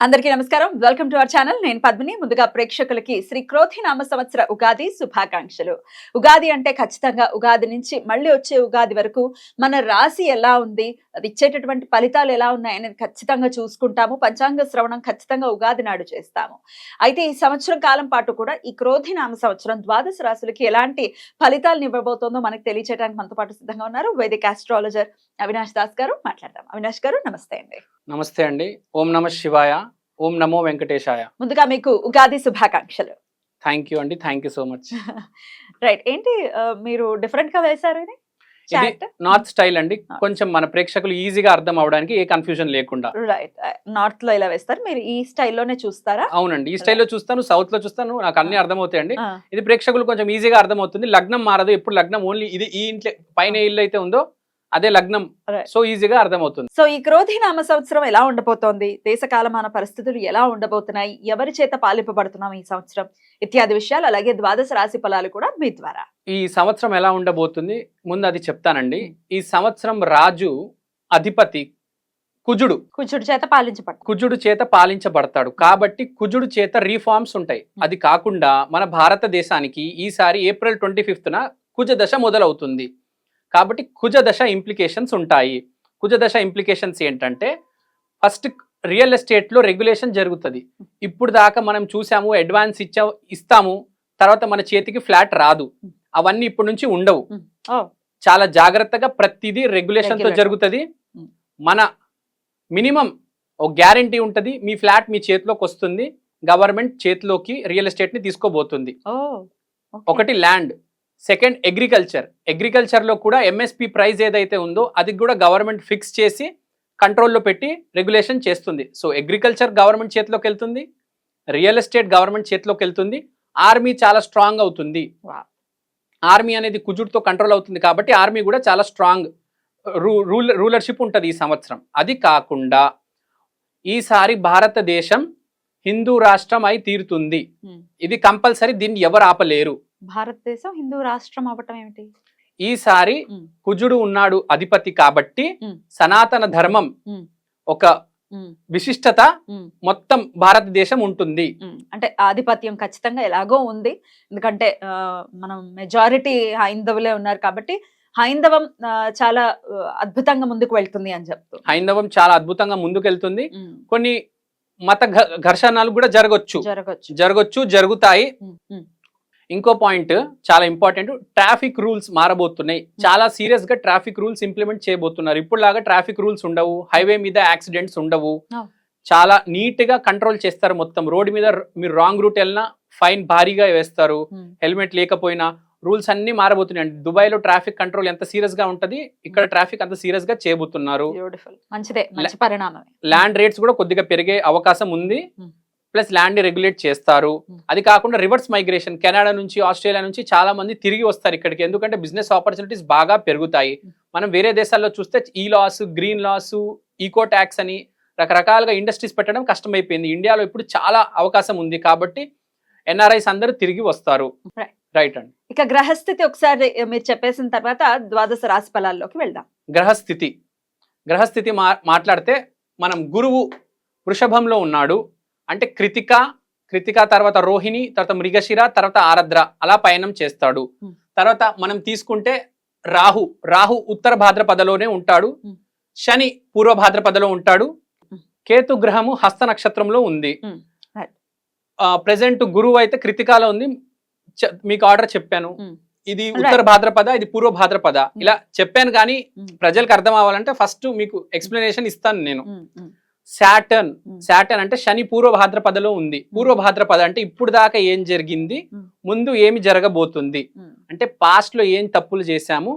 అందరికీ నమస్కారం. Welcome to our channel. నేను పద్మిని. ముందుగా ప్రేక్షకులకి శ్రీ క్రోధి నామ సంవత్సర ఉగాది శుభాకాంక్షలు. ఉగాది అంటే ఖచ్చితంగా ఉగాది నుంచి మళ్ళీ వచ్చే ఉగాది వరకు మన రాశి ఎలా ఉంది అది ఇచ్చేటటువంటి ఫలితాలు ఎలా ఉన్నాయనేది ఖచ్చితంగా చూసుకుంటాము. పంచాంగ శ్రవణం ఖచ్చితంగా ఉగాది నాడు చేస్తాము. అయితే ఈ సంవత్సరం కాలం పాటు కూడా ఈ క్రోధి నామ సంవత్సరం ద్వాదశ రాశులకి ఎలాంటి ఫలితాలను ఇవ్వబోతోందో మనకు తెలియచేయడానికి మనతో పాటు సిద్ధంగా ఉన్నారు వేదిక ఆస్ట్రాలజర్ అవినాష్ దాస్ గారు. మాట్లాడదాం. అవినాష్ గారు నమస్తే అండి. నమస్తే అండి. ఓం నమ శివాయ. ఓం నమో వెంకటేశాయ. ముందుగా మీకు ఉగాది శుభాకాంక్షలు. థ్యాంక్ యూ అండి. Thank you so much right ఏంటి మీరు డిఫరెంట్గా వేశారు ఇది? ఇది చాట్ నార్త్ స్టైల్ అండి. కొంచెం మన ప్రేక్షకులు ఈజీగా అర్థం అవడానికి ఏ కన్ఫ్యూజన్ లేకుండా. రైట్ నార్త్లో ఇలా వేస్తారు. మీరు ఈ స్టైల్లోనే చూస్తారా? అవునండి. ఈ స్టైల్లో చూస్తాను సౌత్లో చూస్తాను. నాకు అన్ని అర్థమవుతాయండి. ఆ, ఇది ప్రేక్షకులు కొంచెం ఈజీగా అర్థమవుతుంది. లగ్నం మారదు. ఎప్పుడు లగ్నం? ఓన్లీ ఇది ఈ ఇంట్లో పైన ఇల్లు అయితే ఉందో అదే లగ్నం. సో ఈజీగా అర్థమవుతుంది. సో ఈ క్రోధి నామ సంవత్సరం ఎలా ఉండబోతోంది? దేశకాలమాన పరిస్థితులు ఎలా ఉండబోతున్నాయి? ఎవరి చేత పాలింపబడుతున్నాం ఈ సంవత్సరం? ఇత్యాది విషయాలు అలాగే ద్వాదశ రాశి ఫలాలు కూడా మీ ద్వారా. ఈ సంవత్సరం ఎలా ఉండబోతుంది? ముందు అది చెప్తానండి. ఈ సంవత్సరం రాజు అధిపతి కుజుడు. కుచుడి చేత పాలించబడు. కుజుడు చేత పాలించబడతాడు. కాబట్టి కుజుడు చేత రీఫార్మ్స్ ఉంటాయి. అది కాకుండా మన భారతదేశానికి ఈసారి ఏప్రిల్ ట్వంటీ ఫిఫ్త్న కుజ దశ మొదలవుతుంది. కాబట్టి కుజ దశ ఇంప్లికేషన్స్ ఉంటాయి. కుజ దశ ఇంప్లికేషన్స్ ఏంటంటే ఫస్ట్ రియల్ ఎస్టేట్లో రెగ్యులేషన్ జరుగుతుంది. ఇప్పుడు దాకా మనం చూసాము అడ్వాన్స్ ఇచ్చా ఇస్తాము తర్వాత మన చేతికి ఫ్లాట్ రాదు. అవన్నీ ఇప్పటి నుంచి ఉండవు. చాలా జాగ్రత్తగా ప్రతిదీ రెగ్యులేషన్తో Regular. జరుగుతుంది. మన మినిమం ఒక గ్యారంటీ ఉంటది మీ ఫ్లాట్ మీ చేతిలోకి వస్తుంది గవర్నమెంట్ చేతిలోకి రియల్ ఎస్టేట్ని తీసుకోబోతుంది. ఒకటి ల్యాండ్ సెకండ్ అగ్రికల్చర్. అగ్రికల్చర్లో కూడా ఎంఎస్పి ప్రైస్ ఏదైతే ఉందో అది కూడా గవర్నమెంట్ ఫిక్స్ చేసి కంట్రోల్లో పెట్టి రెగ్యులేషన్ చేస్తుంది. సో అగ్రికల్చర్ గవర్నమెంట్ చేతిలోకి వెళ్తుంది. రియల్ ఎస్టేట్ గవర్నమెంట్ చేతిలోకి వెళ్తుంది. ఆర్మీ చాలా స్ట్రాంగ్ అవుతుంది. ఆర్మీ అనేది కుజుడితో కంట్రోల్ అవుతుంది కాబట్టి ఆర్మీ కూడా చాలా స్ట్రాంగ్ రూల్ రూలర్షిప్ ఉంటుంది ఈ సంవత్సరం. అది కాకుండా ఈసారి భారతదేశం హిందూ రాష్ట్రం అయి తీరుతుంది. ఇది కంపల్సరీ దీన్ని ఎవరు ఆపలేరు. భారతదేశం హిందూ రాష్ట్రం అవ్వటం ఏమిటి? ఈసారి. కుజుడు ఉన్నాడు అధిపతి కాబట్టి. సనాతన ధర్మం. ఒక విశిష్టత మొత్తం భారతదేశం ఉంటుంది. అంటే ఆధిపత్యం ఖచ్చితంగా ఎలాగో ఉంది. ఎందుకంటే మనం మెజారిటీ హైందవులే ఉన్నారు కాబట్టి హైందవం చాలా అద్భుతంగా ముందుకు వెళ్తుంది అని చెప్తూ. హైందవం చాలా అద్భుతంగా ముందుకెళ్తుంది. ఉమ్, కొన్ని మత ఘర్షణలు కూడా జరగొచ్చు. జరగచ్చు. జరగొచ్చు జరుగుతాయి. ఇంకో పాయింట్ చాలా ఇంపార్టెంట్. Traffic rules మారబోతున్నాయి. చాలా సీరియస్గా ట్రాఫిక్ రూల్స్ ఇంప్లిమెంట్ చేయబోతున్నారు. ఇప్పుడు లాగా ట్రాఫిక్ రూల్స్ ఉండవు. హైవే మీద యాక్సిడెంట్స్ ఉండవు. చాలా నీట్గా కంట్రోల్ చేస్తారు మొత్తం. రోడ్ మీద మీరు రాంగ్ రూట్ వెళ్ళినా ఫైన్ భారీగా వేస్తారు. హెల్మెట్ లేకపోయినా రూల్స్ అన్ని మారబోతున్నాయి. దుబాయ్లో ట్రాఫిక్ కంట్రోల్ ఎంత సీరియస్గా ఉంటది ఇక్కడ ట్రాఫిక్ అంత సీరియస్గా చేయబోతున్నారు ల్యాండ్ రేట్స్ కూడా కొద్దిగా పెరిగే అవకాశం ఉంది. ప్లస్ ల్యాండ్ రెగ్యులేట్ చేస్తారు. Hmm. అది కాకుండా రివర్స్ మైగ్రేషన్ కెనడా నుంచి ఆస్ట్రేలియా నుంచి చాలా మంది తిరిగి వస్తారు ఇక్కడికి. ఎందుకంటే బిజినెస్ ఆపర్చునిటీస్ బాగా పెరుగుతాయి. Hmm. మనం వేరే దేశాల్లో చూస్తే ఈ loss green loss eco tax అని రకరకాలుగా ఇండస్ట్రీస్ పెట్టడం కష్టమైపోయింది. ఇండియాలో ఇప్పుడు చాలా అవకాశం ఉంది కాబట్టి ఎన్ఆర్ఐస్ అందరూ తిరిగి వస్తారు. రైట్ అండి. ఇక గ్రహస్థితి ఒకసారి మీరు చెప్పేసిన తర్వాత ద్వాదశ రాశి ఫలాల్లోకి వెళ్దాం. గ్రహస్థితి. గ్రహస్థితి మా మాట్లాడితే మనం గురువు వృషభంలో ఉన్నాడు. అంటే కృతిక కృతిక తర్వాత రోహిణి తర్వాత మృగశిర తర్వాత ఆరద్ర అలా పయనం చేస్తాడు. తర్వాత మనం తీసుకుంటే రాహు రాహు ఉత్తర భాద్రపదలోనే ఉంటాడు. శని పూర్వ భాద్రపదలో ఉంటాడు. కేతు గ్రహము హస్త నక్షత్రంలో ఉంది. ప్రజెంట్ గురువు అయితే కృతికాలో ఉంది మీకు ఆర్డర్ చెప్పాను. ఇది. ఉత్తర భాద్రపద ఇది పూర్వ భాద్రపద ఇలా చెప్పాను కానీ. ప్రజలకు అర్థం అవ్వాలంటే ఫస్ట్ మీకు ఎక్స్ప్లెనేషన్ ఇస్తాను నేను శాటర్న్. శాటర్న్ అంటే శని పూర్వ భాద్రపదలో ఉంది. పూర్వ భాద్రపద అంటే ఇప్పుడు దాకా ఏం జరిగింది. ముందు ఏమి జరగబోతుంది? అంటే పాస్ట్లో ఏం తప్పులు చేశాము.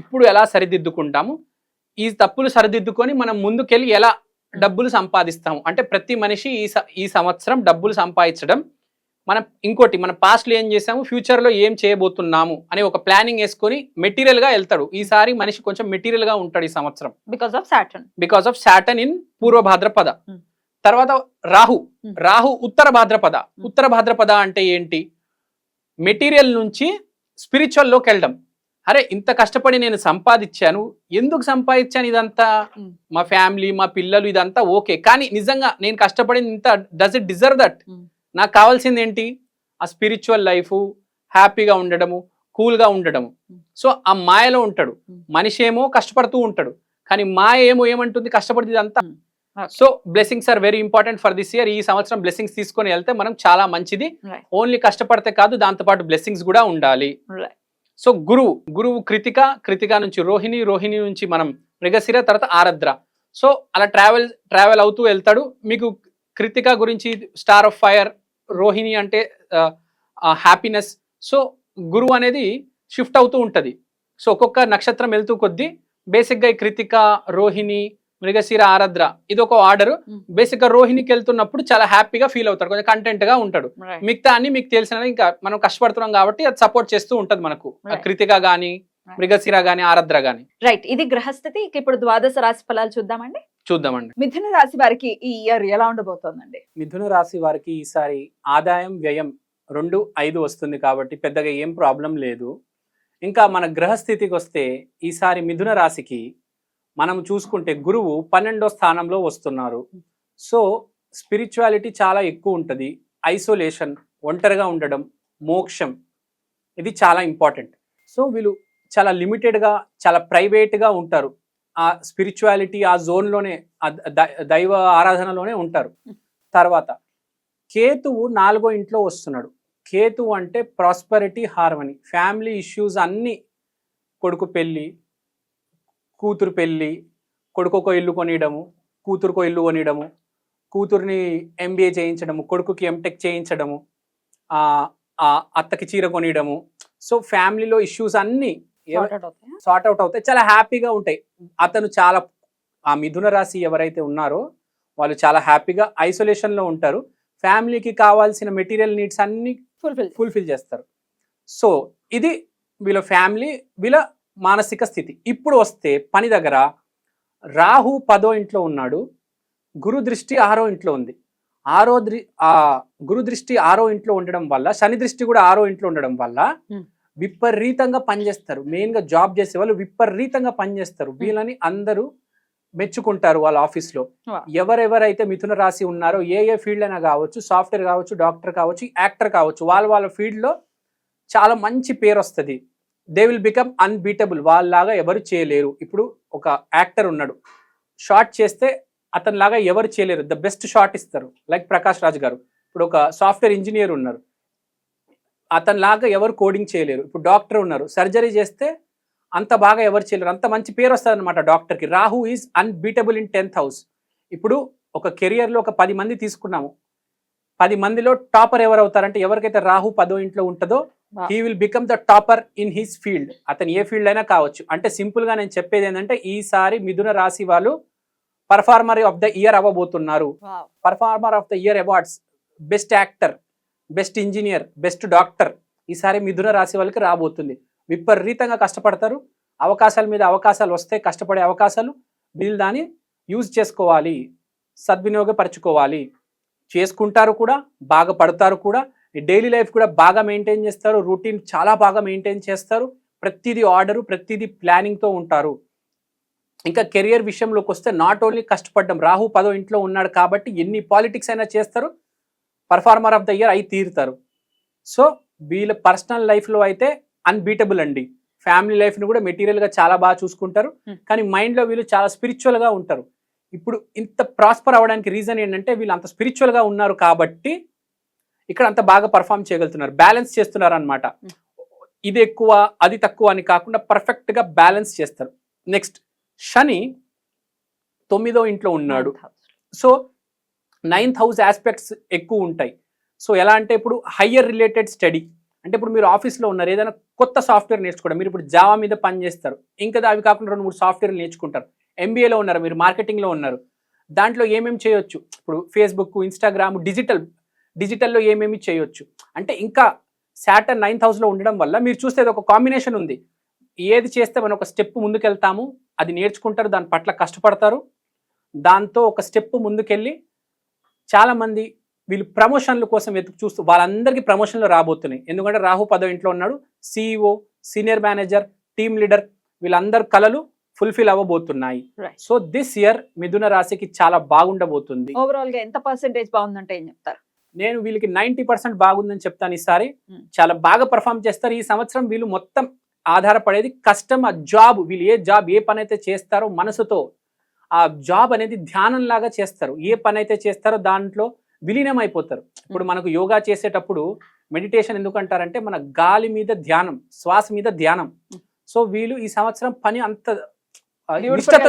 ఇప్పుడు ఎలా సరిదిద్దుకుంటాము? ఈ తప్పులు సరిదిద్దుకొని మనం ముందుకెళ్ళి ఎలా డబ్బులు సంపాదిస్తాము? అంటే ప్రతి మనిషి ఈ ఈ సంవత్సరం డబ్బులు సంపాదించడం మనం ఇంకోటి మన పాస్ట్లో ఏం చేసాము ఫ్యూచర్లో ఏం చేయబోతున్నాము? అనే ఒక ప్లానింగ్ వేసుకొని మెటీరియల్గా వెళ్తాడు. ఈసారి మనిషి కొంచెం మెటీరియల్గా ఉంటాడు ఈ సంవత్సరం. Because of Saturn because of Saturn in Purva Bhadrapada. Hmm. తర్వాత రాహు. Hmm. రాహు ఉత్తర భాద్రపద. ఉత్తర భాద్రపద అంటే ఏంటి? మెటీరియల్ నుంచి స్పిరిచువల్లోకి వెళ్ళడం. అరే ఇంత కష్టపడి నేను సంపాదించాను. ఎందుకు సంపాదించాను ఇదంతా? Hmm. మా ఫ్యామిలీ మా పిల్లలు ఇదంతా ఓకే. కానీ నిజంగా నేను కష్టపడింది ఇంత does it deserve that Hmm. నాకు కావాల్సింది ఏంటి ఆ స్పిరిచువల్ లైఫ్ హ్యాపీగా ఉండడము కూల్గా ఉండడము. సో ఆ మాయలో ఉంటాడు. మనిషి ఏమో కష్టపడుతూ ఉంటాడు కానీ మాయ ఏమో ఏమంటుంది కష్టపడుతుంది ఇదంతా Hmm. So blessings are very important for this year ఈ సంవత్సరం బ్లెస్సింగ్స్ తీసుకొని వెళ్తే మనం చాలా మంచిది. ఓన్లీ కష్టపడితే కాదు దాంతో పాటు బ్లెస్సింగ్స్ కూడా ఉండాలి. సో గురువు గురువు కృతిక కృతిక నుంచి రోహిణి రోహిణి నుంచి మనం మృగశిర తర్వాత ఆరద్ర సో అలా ట్రావెల్ ట్రావెల్ అవుతూ వెళ్తాడు మీకు కృతిక గురించి స్టార్ ఆఫ్ ఫైర్ రోహిణి అంటే హ్యాపీనెస్. సో గురువు అనేది షిఫ్ట్ అవుతూ ఉంటుంది. సో ఒక్కొక్క నక్షత్రం వెళ్తూ కొద్దీ బేసిక్గా ఈ కృతిక రోహిణి మృగశిర ఆరద్ర ఇది ఒక ఆర్డర్. Mm. బేసిక్గా రోహిణికి వెళ్తున్నప్పుడు చాలా హ్యాపీగా ఫీల్ అవుతాడు. కొంచెం కంటెంట్గా ఉంటాడు. మిగతా అన్ని మీకు తెలిసిన ఇంకా మనం కష్టపడుతున్నాం కాబట్టి అది సపోర్ట్ చేస్తూ ఉంటది మనకు. కృతిక గాని. మృగశిర గాని ఆరద్ర గాని. రైట్ ఇది గ్రహస్థితి ఇక ఇప్పుడు ద్వాదశ రాశి ఫలాలు చూద్దామండి. చూద్దామండి. మిథున రాశి వారికి ఈ ఇయర్ ఎలా ఉండబోతోందండి? మిథున రాశి వారికి ఈసారి ఆదాయం వ్యయం రెండు ఐదు వస్తుంది కాబట్టి పెద్దగా ఏం ప్రాబ్లం లేదు. ఇంకా మన గ్రహస్థితికి వస్తే ఈసారి మిథున రాశికి మనం చూసుకుంటే గురువు పన్నెండో స్థానంలో వస్తున్నారు. సో స్పిరిచువాలిటీ చాలా ఎక్కువ ఉంటుంది. ఐసోలేషన్ ఒంటరిగా ఉండడం మోక్షం ఇది చాలా ఇంపార్టెంట్. సో వీళ్ళు చాలా లిమిటెడ్గా చాలా ప్రైవేట్గా ఉంటారు. ఆ స్పిరిచువాలిటీ ఆ జోన్లోనే దైవ ఆరాధనలోనే ఉంటారు. తర్వాత కేతువు నాలుగో ఇంట్లో వస్తున్నాడు. కేతువు అంటే ప్రాస్పరిటీ హార్మనీ ఫ్యామిలీ ఇష్యూస్ అన్నీ కొడుకు పెళ్ళి కూతురు పెళ్ళి కొడుకుకో ఇల్లు కొనియడము కూతురుకో ఇల్లు కొనియడము కూతుర్ని ఎంబీఏ చేయించడము కొడుకుకి ఎంటెక్ చేయించడము ఆ, అత్తకి చీర కొనియడము. సో ఫ్యామిలీలో ఇష్యూస్ అన్నీ సార్ట్ అవుట్ అవుతాయి? చాలా హ్యాపీగా ఉంటాయి. అతను చాలా ఆ మిథున రాశి ఎవరైతే ఉన్నారో వాళ్ళు చాలా హ్యాపీగా ఐసోలేషన్లో ఉంటారు. ఫ్యామిలీకి కావాల్సిన మెటీరియల్ నీడ్స్ అన్ని Fulfill. ఫుల్ఫిల్ చేస్తారు. సో ఇది వీళ్ళ ఫ్యామిలీ వీళ్ళ మానసిక స్థితి. ఇప్పుడు వస్తే పని దగ్గర రాహు పదో ఇంట్లో ఉన్నాడు. గురు దృష్టి ఆరో ఇంట్లో ఉంది. ఆరో దృ ఆ గురు దృష్టి ఆరో ఇంట్లో ఉండడం వల్ల శని దృష్టి కూడా ఆరో ఇంట్లో ఉండడం వల్ల Hmm. విపరీతంగా పనిచేస్తారు మెయిన్గా జాబ్ చేసే వాళ్ళు విపరీతంగా పనిచేస్తారు వీళ్ళని అందరూ మెచ్చుకుంటారు వాళ్ళ ఆఫీస్లో. ఎవరెవరైతే మిథున రాశి ఉన్నారో ఏ ఏ ఫీల్డ్ అయినా కావచ్చు సాఫ్ట్వేర్ కావచ్చు డాక్టర్ కావచ్చు యాక్టర్ కావచ్చు వాళ్ళ వాళ్ళ ఫీల్డ్లో చాలా మంచి పేరు వస్తుంది. దే విల్ బికమ్ అన్బీటబుల్ వాళ్ళలాగా ఎవరు చేయలేరు. ఇప్పుడు ఒక యాక్టర్ ఉన్నాడు. షార్ట్ చేస్తే అతనిలాగా ఎవరు చేయలేరు. ద బెస్ట్ షాట్ ఇస్తారు. లైక్ ప్రకాష్ రాజ్ గారు. ఇప్పుడు ఒక సాఫ్ట్వేర్ ఇంజనీర్ ఉన్నారు. అతనిలాగా ఎవరు కోడింగ్ చేయలేరు. ఇప్పుడు డాక్టర్ ఉన్నారు. సర్జరీ చేస్తే అంత బాగా ఎవరు చేయలేరు. అంత మంచి పేరు వస్తుంది అనమాట డాక్టర్కి Rahu is unbeatable in tenth house ఇప్పుడు ఒక కెరియర్లో ఒక పది మంది తీసుకున్నాము. పది మందిలో టాపర్ ఎవరు అవుతారంటే ఎవరికైతే రాహు పదో ఇంట్లో ఉంటుందో. He will become the topper in his field అతను ఏ ఫీల్డ్ అయినా కావచ్చు. అంటే సింపుల్గా నేను చెప్పేది ఏంటంటే ఈసారి మిథున రాశి వాళ్ళు performer of the year అవ్వబోతున్నారు. Performer of the year awards best actor best engineer best doctor ఈసారి మిథున రాశి వాళ్ళకి రాబోతుంది. విపరీతంగా కష్టపడతారు. అవకాశాల మీద అవకాశాలు వస్తే కష్టపడే అవకాశాలు వీళ్ళు దాన్ని యూజ్ చేసుకోవాలి. సద్వినియోగపరచుకోవాలి. చేసుకుంటారు కూడా బాగా పడతారు కూడా. డైలీ లైఫ్ కూడా బాగా మెయింటైన్ చేస్తారు. రొటీన్ చాలా బాగా మెయింటైన్ చేస్తారు. ప్రతిదీ ఆర్డరు ప్రతిదీ ప్లానింగ్తో ఉంటారు. ఇంకా కెరియర్ విషయంలోకి వస్తే నాట్ ఓన్లీ కష్టపడడం. రాహు పదో ఇంట్లో ఉన్నాడు కాబట్టి ఎన్ని పాలిటిక్స్ అయినా చేస్తారు. పర్ఫార్మర్ ఆఫ్ ద ఇయర్ అయి తీరుతారు. సో వీళ్ళ పర్సనల్ లైఫ్లో అయితే అన్బీటబుల్ అండి. ఫ్యామిలీ లైఫ్ని కూడా మెటీరియల్గా చాలా బాగా చూసుకుంటారు. Hmm. కానీ మైండ్లో వీళ్ళు చాలా స్పిరిచువల్గా ఉంటారు. ఇప్పుడు ఇంత ప్రాస్పర్ అవ్వడానికి రీజన్ ఏంటంటే వీళ్ళు అంత స్పిరిచువల్గా ఉన్నారు కాబట్టి ఇక్కడ అంత బాగా పర్ఫామ్ చేయగలుగుతున్నారు. బ్యాలెన్స్ చేస్తున్నారు అనమాట Hmm. ఇది ఎక్కువ అది తక్కువ అని కాకుండా పర్ఫెక్ట్గా బ్యాలెన్స్ చేస్తారు. నెక్స్ట్ శని తొమ్మిదో ఇంట్లో ఉన్నాడు. సో నైన్త్ హౌస్ ఆస్పెక్ట్స్ ఎక్కువ ఉంటాయి. సో ఎలా అంటే ఇప్పుడు హయ్యర్ రిలేటెడ్ స్టడీ అంటే ఇప్పుడు మీరు ఆఫీస్లో ఉన్నారు ఏదైనా కొత్త సాఫ్ట్వేర్ నేర్చుకోవడం మీరు ఇప్పుడు జావా మీద పని చేస్తారు ఇంకా అవి కాకుండా రెండు మూడు సాఫ్ట్వేర్ నేర్చుకుంటారు. ఎంబీఏలో ఉన్నారు మీరు మార్కెటింగ్లో ఉన్నారు. దాంట్లో ఏమేమి చేయొచ్చు? ఇప్పుడు ఫేస్బుక్ ఇన్స్టాగ్రామ్ డిజిటల్ డిజిటల్లో ఏమేమి చేయొచ్చు? అంటే ఇంకా శాటర్ నైన్ థౌజండ్లో ఉండడం వల్ల మీరు చూస్తే ఇది ఒక కాంబినేషన్ ఉంది. ఏది చేస్తే మనం ఒక స్టెప్ ముందుకెళ్తాము అది నేర్చుకుంటారు దాని పట్ల కష్టపడతారు దాంతో ఒక స్టెప్ ముందుకెళ్ళి చాలామంది వీళ్ళు ప్రమోషన్ల కోసం వెతుకు చూస్తూ వాళ్ళందరికీ ప్రమోషన్లు రాబోతున్నాయి. ఎందుకంటే రాహు పదో ఇంట్లో ఉన్నాడు. CEO senior manager team leader వీళ్ళందరి కళలు ఫుల్ఫిల్ అవ్వబోతున్నాయి. సో దిస్ ఇయర్ మిథున రాశికి చాలా బాగుండబోతుంది. ఓవరాల్గా ఎంత పర్సెంటేజ్ బాగుందంటే ఏం చెప్తారు? నేను వీళ్ళకి నైంటీ పర్సెంట్ బాగుందని చెప్తాను ఈసారి. Hmm. చాలా బాగా పర్ఫామ్ చేస్తారు. ఈ సంవత్సరం వీళ్ళు మొత్తం ఆధారపడేది కష్టం ఆ జాబ్ వీళ్ళు ఏ జాబ్ ఏ పని అయితే చేస్తారో మనసుతో ఆ జాబ్ అనేది ధ్యానం లాగా చేస్తారు. ఏ పని అయితే చేస్తారో దాంట్లో విలీనం అయిపోతారు ఇప్పుడు మనకు యోగా చేసేటప్పుడు మెడిటేషన్ ఎందుకు అంటారంటే మన గాలి మీద ధ్యానం శ్వాస మీద ధ్యానం. సో వీళ్ళు ఈ సంవత్సరం పని అంత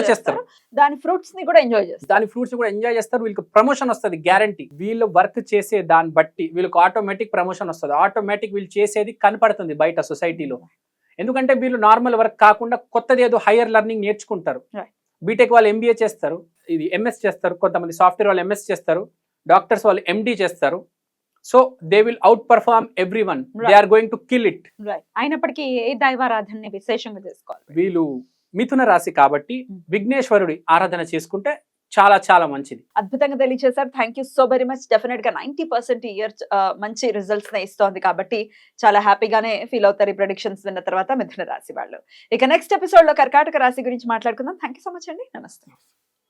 చేస్తారు. దాని ఫ్రూట్స్ని కూడా ఎంజాయ్ చేస్తారు. దాని ఫ్రూట్స్ కూడా ఎంజాయ్ చేస్తారు. వీళ్ళకి ప్రమోషన్ వస్తుంది గ్యారంటీ. వీళ్ళు వర్క్ చేసే దాన్ని బట్టి వీళ్ళకి ఆటోమేటిక్ ప్రమోషన్ వస్తుంది. ఆటోమేటిక్ వీళ్ళు చేసేది కనపడుతుంది బయట సొసైటీలో. ఎందుకంటే వీళ్ళు నార్మల్ వర్క్ కాకుండా కొత్తది ఏదో హైయర్ లెర్నింగ్ నేర్చుకుంటారు. బీటెక్ వాళ్ళు ఎంబీఏ చేస్తారు ఇది ఎంఎస్ చేస్తారు కొంతమంది సాఫ్ట్వేర్ వాళ్ళు ఎంఎస్ చేస్తారు డాక్టర్స్ వాళ్ళు ఎండి చేస్తారు. So they will outperform everyone they. Are going to kill it అయినప్పటికీ ఏ దైవారాధనని విశేషంగా చేసుకోవాలి. వీళ్ళు మిథున రాశి కాబట్టి Hmm. విఘ్నేశ్వరుడి ఆరాధన చేసుకుంటే చాలా చాలా మంచిది. అద్భుతంగా తెలియజేశారు. Thank you so very much డెఫినెట్గా నైన్టీ పర్సెంట్ ఇయర్ మంచి రిజల్ట్స్ నే ఇస్తోంది కాబట్టి చాలా హ్యాపీగానే ఫీల్ అవుతారు ఈ ప్రొడిక్షన్స్ విన్న తర్వాత మిథున రాశి వాళ్ళు. ఇక నెక్స్ట్ ఎపిసోడ్లో కర్కాటక రాశి గురించి మాట్లాడుకుందాం. థ్యాంక్ యూ సో మచ్ అండి. నమస్తే.